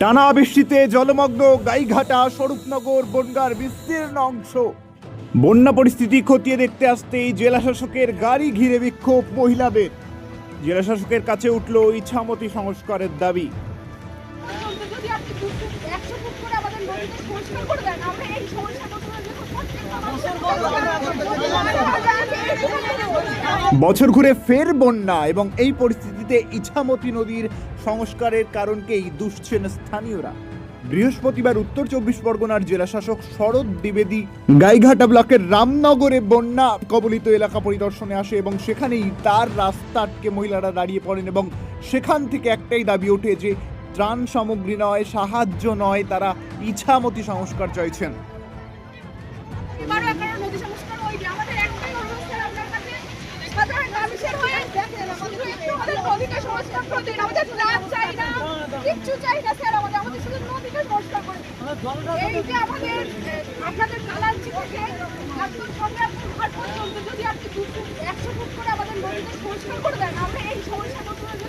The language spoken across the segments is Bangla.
টানা বৃষ্টিতে জলমগ্ন গাইঘাটা, স্বরূপনগর, বনগার বিস্তীর্ণ অংশ। বন্যা পরিস্থিতি খতিয়ে দেখতে আসতেই জেলাশাসকের গাড়ি ঘিরে বিক্ষোভ মহিলাদের। জেলাশাসকের কাছে উঠল ইচ্ছামতি সংস্কারের দাবি। যদি আপনি দু ফুট, একশো ফুট করে আমাদের নদীকে পরিষ্কার করে দেন, আমরা এই সমস্যাটা তুলে দেখো প্রত্যেকটা মানুষের বছর ঘুরে ফের বন্যা এবং এই পরিস্থিতিতে ইছামতি নদীর সংস্কারের কারণকেই দুষছেন স্থানীয়রা। বৃহস্পতিবার উত্তর চব্বিশ পরগনার জেলাশাসক শরৎ দ্বিবেদী গাইঘাটা ব্লকের রামনগরে বন্যা কবলিত এলাকা পরিদর্শনে আসে এবং সেখানেই তার রাস্তা আটকে মহিলারা দাঁড়িয়ে পড়েন এবং সেখান থেকে একটাই দাবি ওঠে যে ত্রাণ সামগ্রী নয়, সাহায্য নয়, তারা ইছামতি সংস্কার চাইছেন এবারও একটা নদী সংস্কার হয়নি। আমাদের একটাই অনুরোধ স্যার আপনার কাছে, সাধারণ মানুষের হয়ে দেখেন, আমাদের একটু আমাদের নদীটা সংস্কার আমাদের লাভ চাই না, কিচ্ছু চাই না স্যার আমাদের। আমাদের শুধু নদীটা সংস্কার করে এই যে আমাদের, আপনাদের কালাঞ্চি থেকে একদম সংগ্রামপুর ঘাট পর্যন্ত যদি আপনি দু একশো ফুট করে আমাদের নদীকে পরিষ্কার করে দেন, আমরা এই সমস্যা আপনি আমাদের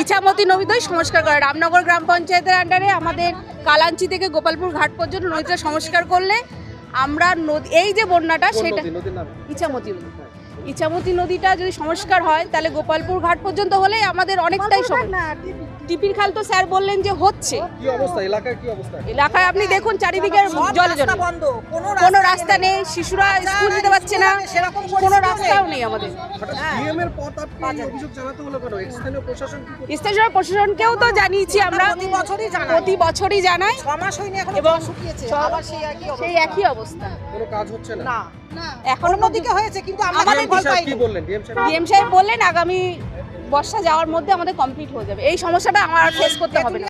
ইছামতি নদীতে সংস্কার করে। রামনগর গ্রাম পঞ্চায়েতের আন্ডারে আমাদের কালাঞ্চি থেকে গোপালপুর ঘাট পর্যন্ত নদীটা সংস্কার করলে আমরা নদী এই যে বন্যাটা সেটা ইছামতি নদী। ইছামতি নদীটা যদি সংস্কার হয় তাহলে গোপালপুর ঘাট পর্যন্ত হলে আমাদের অনেকটাই সময়। টিপির খাল তো স্যার বললেন যে হচ্ছে। এলাকায় আপনি দেখুন চারিদিকে জলে জলে। কোনো রাস্তা নেই। শিশুরা স্কুল যেতে পারছে না কোনো রাস্তাও নেই। আমাদের? স্টেশন প্রশাসনকেও তো জানিয়েছি আমরা। প্রতি বছরই জানাই। এবং সেই একই অবস্থা। কোনো কাজ হচ্ছে না? এখনও হয়েছে কিন্তু আমাদের ফল পাইনি। বললেন? ডিএম সাহেব ডিএম সাহেব বললেন আগামী বর্ষা যাওয়ার মধ্যে আমাদের কমপ্লিট হয়ে যাবে। এই সমস্যাটা আমার ফেস করতে হবে না।